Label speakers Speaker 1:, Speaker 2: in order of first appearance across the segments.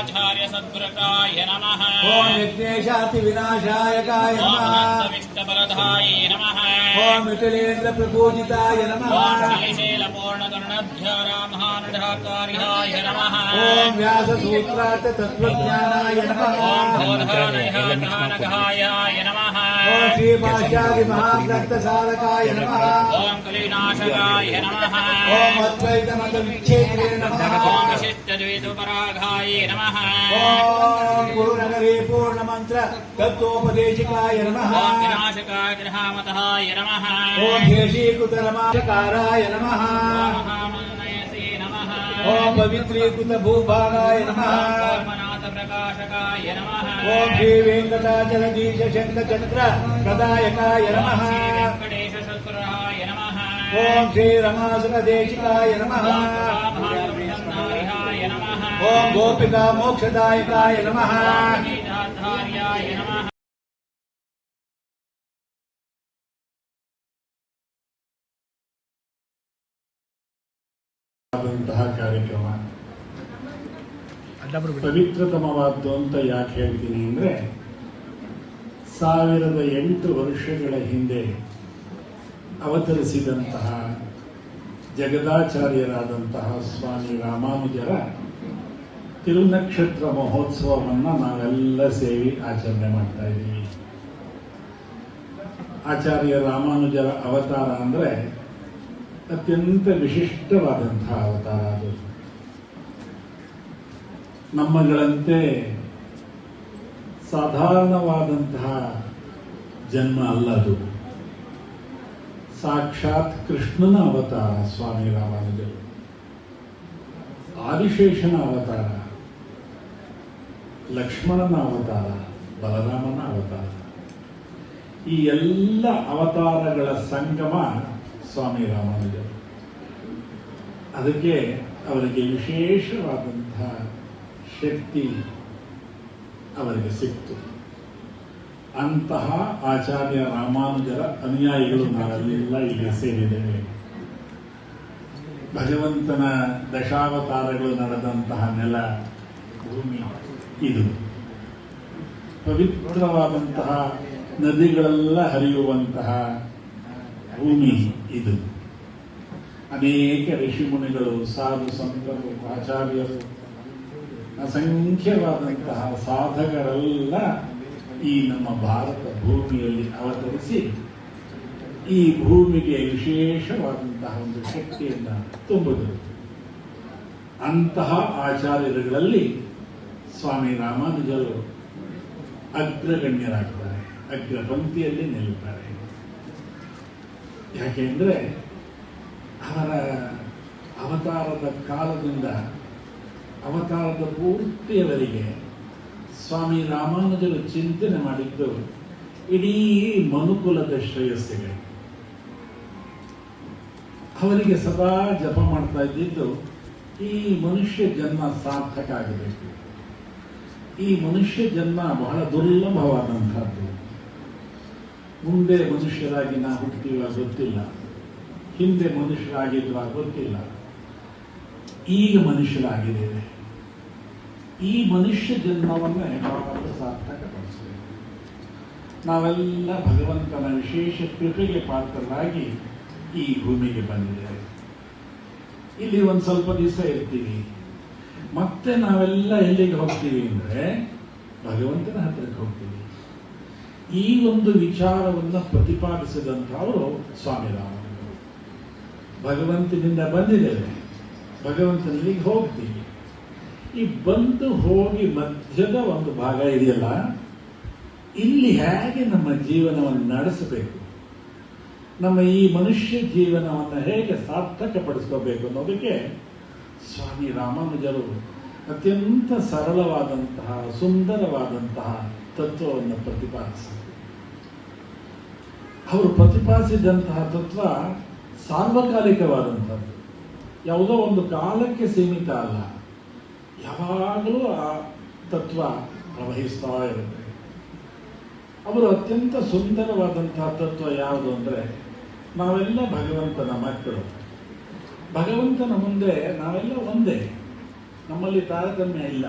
Speaker 1: विश्वाचार्य सद्गुरकाय नमः। ॐ विघ्नेशाति विनाशायकाय
Speaker 2: नमः।
Speaker 1: ॐ नमः।
Speaker 2: ॐ मिथिलेन्द्र प्रपूजिताय नमः।
Speaker 1: ॐ
Speaker 2: शैलपूर्णकर्णध्यारामहानढाकारिहाय
Speaker 1: नमः। ॐ व्याससूत्रार्थ तत्त्वज्ञानाय नमः। ॐ बोधानघानघायाय नमः।
Speaker 2: ఓం
Speaker 1: శ్రీ పాశ్చాది మహాగ్రంథ
Speaker 2: సాధకాయ నమ. ఓం
Speaker 1: కలినాశకాయ నమ. ఓం అద్వైత మత
Speaker 2: విచ్ఛేదే నమ. ఓం విశిష్టద్వైతోపరాఘాయ
Speaker 1: నమ. ఓం గురునగరే
Speaker 2: పూర్ణమంత్ర తత్వోపదేశికాయ నమ.
Speaker 1: పవిత్రీకృత భూభాగాయ నమ.
Speaker 2: प्रकाशकाय नमः।
Speaker 1: ॐ
Speaker 2: श्री वेङ्कटाचलदीशशङ्खचक्र
Speaker 1: प्रदायकाय गोपिका मोक्षदायकाय नमः।
Speaker 2: नमः।
Speaker 3: ಪವಿತ್ರತಮವಾದ್ದು ಅಂತ ಯಾಕೆ ಹೇಳ್ತೀನಿ ಅಂದ್ರೆ ಸಾವಿರದ ಎಂಟು ವರ್ಷಗಳ ಹಿಂದೆ ಅವತರಿಸಿದಂತಹ ಜಗದಾಚಾರ್ಯರಾದಂತಹ ಸ್ವಾಮಿ ರಾಮಾನುಜರ ತಿರುನಕ್ಷತ್ರ ಮಹೋತ್ಸವವನ್ನ ನಾವೆಲ್ಲ ಸೇರಿ ಆಚರಣೆ ಮಾಡ್ತಾ ಇದ್ದೀವಿ. ಆಚಾರ್ಯ ರಾಮಾನುಜರ ಅವತಾರ ಅಂದ್ರೆ ಅತ್ಯಂತ ವಿಶಿಷ್ಟವಾದಂತಹ ಅವತಾರ ಅದು. ನಮ್ಮಗಳಂತೆ ಸಾಧಾರಣವಾದಂತಹ ಜನ್ಮ ಅಲ್ಲದು. ಸಾಕ್ಷಾತ್ ಕೃಷ್ಣನ ಅವತಾರ ಸ್ವಾಮಿ ರಾಮಾನುಜರು. ಆದಿಶೇಷನ ಅವತಾರ, ಲಕ್ಷ್ಮಣನ ಅವತಾರ, ಬಲರಾಮನ ಅವತಾರ. ಈ ಎಲ್ಲ ಅವತಾರಗಳ ಸಂಗಮ ಸ್ವಾಮಿ ರಾಮಾನುಜರು. ಅದಕ್ಕೆ ಅವರಿಗೆ ವಿಶೇಷವಾದಂತಹ ಶಕ್ತಿ ಅವರಿಗೆ ಸಿಕ್ತು. ಅಂತಹ ಆಚಾರ್ಯ ರಾಮಾನುಜರ ಅನುಯಾಯಿಗಳು ನಾವೆಲ್ಲ ಇಲ್ಲಿ ಸೇರಿದ್ದೇವೆ. ಭಗವಂತನ ದಶಾವತಾರಗಳು ನಡೆದಂತಹ ನೆಲ ಭೂಮಿ ಇದು. ಪವಿತ್ರವಾದಂತಹ ನದಿಗಳೆಲ್ಲ ಹರಿಯುವಂತಹ ಭೂಮಿ ಇದು. ಅನೇಕ ಋಷಿಮುನಿಗಳು ಸಾಧು ಸಂತರು, ಆಚಾರ್ಯರು ಅಸಂಖ್ಯವಾದಂತಹ ಸಾಧಕರೆಲ್ಲ ಈ ನಮ್ಮ ಭಾರತ ಭೂಮಿಯಲ್ಲಿ ಅವತರಿಸಿ ಈ ಭೂಮಿಗೆ ವಿಶೇಷವಾದಂತಹ ಒಂದು ಶಕ್ತಿಯನ್ನು ತುಂಬಿದರು. ಅಂತಹ ಆಚಾರ್ಯರುಗಳಲ್ಲಿ ಸ್ವಾಮಿ ರಾಮಾನುಜರು ಅಗ್ರಗಣ್ಯರಾಗ್ತಾರೆ ಅಗ್ರ ಪಂಕ್ತಿಯಲ್ಲಿ ನಿಲ್ಲುತ್ತಾರೆ ಯಾಕೆಂದ್ರೆ ಅವರ ಅವತಾರದ ಕಾಲದಿಂದ ಅವತಾರದ ಪೂರ್ತಿಯವರಿಗೆ ಸ್ವಾಮಿ ರಾಮಾನುಜರು ಚಿಂತನೆ ಮಾಡಿದ್ದು ಇಡೀ ಮನುಕುಲದ ಶ್ರೇಯಸ್ಸಿಗೆ. ಅವರಿಗೆ ಸದಾ ಜಪ ಮಾಡ್ತಾ ಇದ್ದಿದ್ದು, ಈ ಮನುಷ್ಯ ಜನ್ಮ ಸಾರ್ಥಕ ಆಗಬೇಕು. ಈ ಮನುಷ್ಯ ಜನ್ಮ ಬಹಳ ದುರ್ಲಭವಾದಂತಹದ್ದು ಮುಂದೆ ಮನುಷ್ಯರಾಗಿ ನಾವು ಹುಟ್ಟಿವ ಗೊತ್ತಿಲ್ಲ. ಹಿಂದೆ ಮನುಷ್ಯರಾಗಿದ್ವ ಗೊತ್ತಿಲ್ಲ. ಈಗ ಮನುಷ್ಯರಾಗಿದ್ದೇವೆ. ಈ ಮನುಷ್ಯ ಜನ್ಮವನ್ನು ಯಾವಾಗಲೂ ಸಾರ್ಥಕಪಡಿಸಬೇಕು ನಾವೆಲ್ಲ ಭಗವಂತನ ವಿಶೇಷ ಕೃಪೆಗೆ ಪಾತ್ರರಾಗಿ ಈ ಭೂಮಿಗೆ ಬಂದಿದ್ದೇವೆ. ಇಲ್ಲಿ ಒಂದು ಸ್ವಲ್ಪ ದಿವಸ ಇರ್ತೀವಿ. ಮತ್ತೆ ನಾವೆಲ್ಲ ಎಲ್ಲಿಗೆ ಹೋಗ್ತೀವಿ ಅಂದ್ರೆ ಭಗವಂತನ ಹತ್ತಿರಕ್ಕೆ ಹೋಗ್ತೀವಿ. ಈ ಒಂದು ವಿಚಾರವನ್ನ ಪ್ರತಿಪಾದಿಸಿದಂಥವರು ಸ್ವಾಮಿ ರಾಮ ಭಗವಂತನಿಂದ ಬಂದಿದ್ದೇವೆ. ಭಗವಂತನಿಗೆ ಹೋಗ್ತೀವಿ ಈ ಬಂದು ಹೋಗಿ ಮಧ್ಯದ ಒಂದು ಭಾಗ ಇದೆಯಲ್ಲ, ಇಲ್ಲಿ ಹೇಗೆ ನಮ್ಮ ಜೀವನವನ್ನು ನಡೆಸಬೇಕು? ನಮ್ಮ ಈ ಮನುಷ್ಯ ಜೀವನವನ್ನು ಹೇಗೆ ಸಾರ್ಥಕಪಡಿಸ್ಕೋಬೇಕು ಅನ್ನೋದಕ್ಕೆ ಸ್ವಾಮಿ ರಾಮಾನುಜರು ಅತ್ಯಂತ ಸರಳವಾದಂತಹ, ಸುಂದರವಾದಂತಹ ತತ್ವವನ್ನು ಪ್ರತಿಪಾದಿಸಿದರು. ಅವರು ಪ್ರತಿಪಾದಿಸಿದಂತಹ ತತ್ವ ಸಾರ್ವಕಾಲಿಕವಾದಂಥದ್ದು. ಯಾವುದೋ ಒಂದು ಕಾಲಕ್ಕೆ ಸೀಮಿತ ಅಲ್ಲ. ಯಾವಾಗಲೂ ಆ ತತ್ವ ಪ್ರವಹಿಸ್ತಾ ಇರುತ್ತೆ. ಅವರು ಅತ್ಯಂತ ಸುಂದರವಾದಂತಹ ತತ್ವ ಯಾವುದು ಅಂದರೆ ನಾವೆಲ್ಲ ಭಗವಂತನ ಮಕ್ಕಳು. ಭಗವಂತನ ಮುಂದೆ ನಾವೆಲ್ಲ ಒಂದೇ. ನಮ್ಮಲ್ಲಿ ತಾರತಮ್ಯ ಇಲ್ಲ.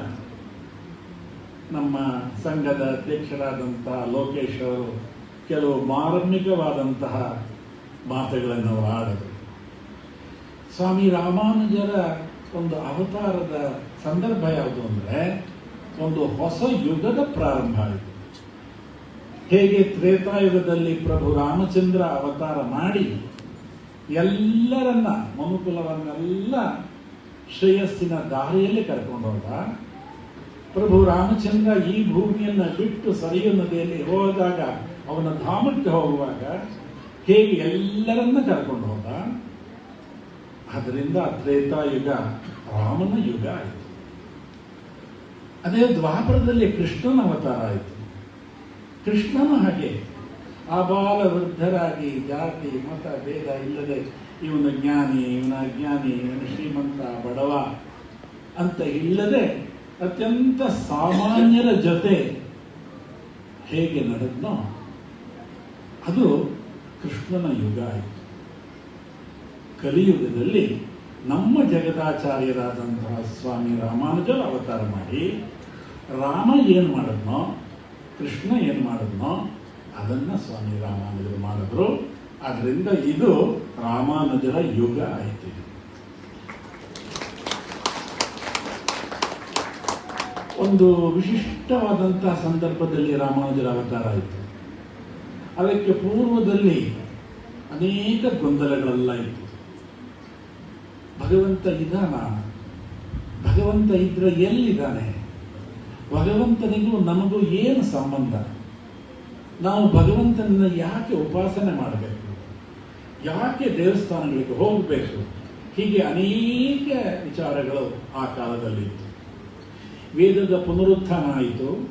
Speaker 3: ನಮ್ಮ ಸಂಘದ ಅಧ್ಯಕ್ಷರಾದಂತಹ ಲೋಕೇಶ್ ಅವರು ಕೆಲವು ಮಾರ್ಮಿಕವಾದಂತಹ ಮಾತುಗಳನ್ನು ಆಡಿದರು ಸ್ವಾಮಿ ರಾಮಾನುಜರ ಒಂದು ಅವತಾರದ ಸಂದರ್ಭ ಯಾವುದು ಅಂದರೆ ಒಂದು ಹೊಸ ಯುಗದ ಪ್ರಾರಂಭ ಆಯಿತು. ಹೇಗೆ ತ್ರೇತಾಯುಗದಲ್ಲಿ ಪ್ರಭು ರಾಮಚಂದ್ರ ಅವತಾರ ಮಾಡಿ ಎಲ್ಲರನ್ನ ಮನುಕುಲವನ್ನೆಲ್ಲ ಶ್ರೇಯಸ್ಸಿನ ದಾರಿಯಲ್ಲಿ ಕರ್ಕೊಂಡೋದ ಪ್ರಭು ರಾಮಚಂದ್ರ ಈ ಭೂಮಿಯನ್ನು ಬಿಟ್ಟು ಸರಿಯು ನದಿಯಲ್ಲಿ ಹೋದಾಗ, ಅವನ ಧಾಮಕ್ಕೆ ಹೋಗುವಾಗ ಹೇಗೆ ಎಲ್ಲರನ್ನ ಕರ್ಕೊಂಡು ಹೋದ. ಅದರಿಂದ ತ್ರೇತಾಯುಗ ರಾಮನ ಯುಗ ಆಯಿತು. ಅದೇ ದ್ವಾಪರದಲ್ಲಿ ಕೃಷ್ಣನ ಅವತಾರ ಆಯಿತು. ಕೃಷ್ಣನು ಹಾಗೆ. ಆಬಾಲ ವೃದ್ಧರಾಗಿ ಜಾತಿ, ಮತ, ಭೇದ ಇಲ್ಲದೆ ಇವನು ಜ್ಞಾನಿ, ಇವನ ಅಜ್ಞಾನಿ, ಇವನು ಶ್ರೀಮಂತ, ಬಡವ ಅಂತ ಇಲ್ಲದೆ ಅತ್ಯಂತ ಸಾಮಾನ್ಯರ ಜೊತೆ ಹೇಗೆ ನಡೆದ್ನೋ ಅದು ಕೃಷ್ಣನ ಯುಗ ಆಯಿತು. ಕಲಿಯುಗದಲ್ಲಿ ನಮ್ಮ ಜಗದಾಚಾರ್ಯರಾದಂತಹ ಸ್ವಾಮಿ ರಾಮಾನುಜರು ಅವತಾರ ಮಾಡಿ ರಾಮ ಏನು ಮಾಡಿದ್ನೋ, ಕೃಷ್ಣ ಏನು ಮಾಡಿದ್ನೋ, ಅದನ್ನು ಸ್ವಾಮಿ ರಾಮಾನುಜರು ಮಾಡಿದ್ರು. ಅದರಿಂದ ಇದು ರಾಮಾನುಜರ ಯುಗ ಆಯಿತು ಒಂದು ವಿಶಿಷ್ಟವಾದಂತಹ ಸಂದರ್ಭದಲ್ಲಿ ರಾಮಾನುಜರ ಅವತಾರ ಆಯಿತು. ಅದಕ್ಕೆ ಪೂರ್ವದಲ್ಲಿ ಅನೇಕ ಗೊಂದಲಗಳೆಲ್ಲ ಇತ್ತು. ಭಗವಂತ ಇದಾನ ಭಗವಂತ ಇದ್ರೆ ಎಲ್ಲಿದ್ದಾನೆ? ಭಗವಂತನಿಗೂ ನಮಗೂ ಏನು ಸಂಬಂಧ? ನಾವು ಭಗವಂತನನ್ನ ಯಾಕೆ ಉಪಾಸನೆ ಮಾಡಬೇಕು? ಯಾಕೆ ದೇವಸ್ಥಾನಗಳಿಗೆ ಹೋಗಬೇಕು? ಹೀಗೆ ಅನೇಕ ವಿಚಾರಗಳು ಆ ಕಾಲದಲ್ಲಿತ್ತು ವೇದದ ಪುನರುತ್ಥಾನ ಆಯಿತು.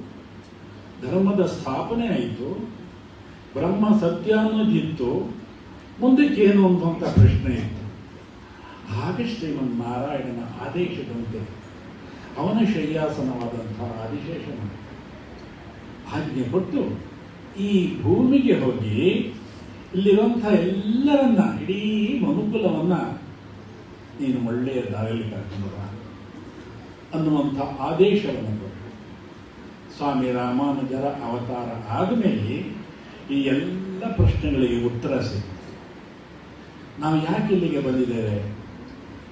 Speaker 3: ಧರ್ಮದ ಸ್ಥಾಪನೆ ಆಯಿತು. ಬ್ರಹ್ಮ ಸತ್ಯ ಅನ್ನೋದಿತ್ತು ಮುಂದಕ್ಕೆ ಏನು ಅನ್ನುವಂಥ ಪ್ರಶ್ನೆ ಇತ್ತು. ಹಾಗೆ ಶ್ರೀಮನ್ ನಾರಾಯಣನ ಆದೇಶದಂತೆ ಅವನ ಶಯ್ಯಾಸನವಾದಂತಹ ಆದಿಶೇಷನ. ಆಜ್ಞೆ ಕೊಟ್ಟು ಈ ಭೂಮಿಗೆ ಹೋಗಿ ಇಲ್ಲಿರುವಂಥ ಎಲ್ಲರನ್ನ, ಇಡೀ ಮನುಕುಲವನ್ನ ನೀನು ಒಳ್ಳೆಯ ದಾರಿಯಲ್ಲಿ ಕರ್ಕೊಂಡು ಅನ್ನುವಂಥ ಆದೇಶವನ್ನು ಕೊಟ್ಟು ಸ್ವಾಮಿ ರಾಮಾನುಜರ ಅವತಾರ ಆದಮೇಲೆ ಈ ಎಲ್ಲ ಪ್ರಶ್ನೆಗಳಿಗೆ ಉತ್ತರ ಸಿಗುತ್ತೆ ನಾವು ಯಾಕೆ ಇಲ್ಲಿಗೆ ಬಂದಿದ್ದೇವೆ?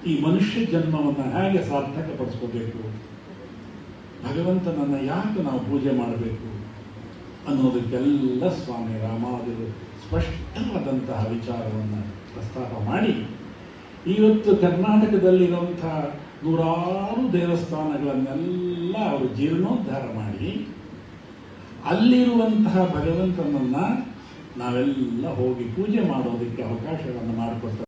Speaker 3: ಈ ಮನುಷ್ಯ ಜನ್ಮವನ್ನು ಹೇಗೆ ಸಾರ್ಥಕಪಡಿಸ್ಕೋಬೇಕು? ಭಗವಂತನನ್ನು ಯಾಕೆ ನಾವು ಪೂಜೆ ಮಾಡಬೇಕು? ಅನ್ನೋದಕ್ಕೆಲ್ಲ ಸ್ವಾಮಿ ರಾಮಾದರು ಸ್ಪಷ್ಟವಾದಂತಹ ವಿಚಾರವನ್ನು ಪ್ರಸ್ತಾಪ ಮಾಡಿ, ಇವತ್ತು ಕರ್ನಾಟಕದಲ್ಲಿರುವಂಥ ನೂರಾರು ದೇವಸ್ಥಾನಗಳನ್ನೆಲ್ಲ ಅವರು ಜೀರ್ಣೋದ್ಧಾರ ಮಾಡಿ, ಅಲ್ಲಿರುವಂತಹ ಭಗವಂತನನ್ನು ನಾವೆಲ್ಲ ಹೋಗಿ ಪೂಜೆ ಮಾಡೋದಕ್ಕೆ ಅವಕಾಶವನ್ನು ಮಾಡಿಕೊಡ್ತಾರೆ.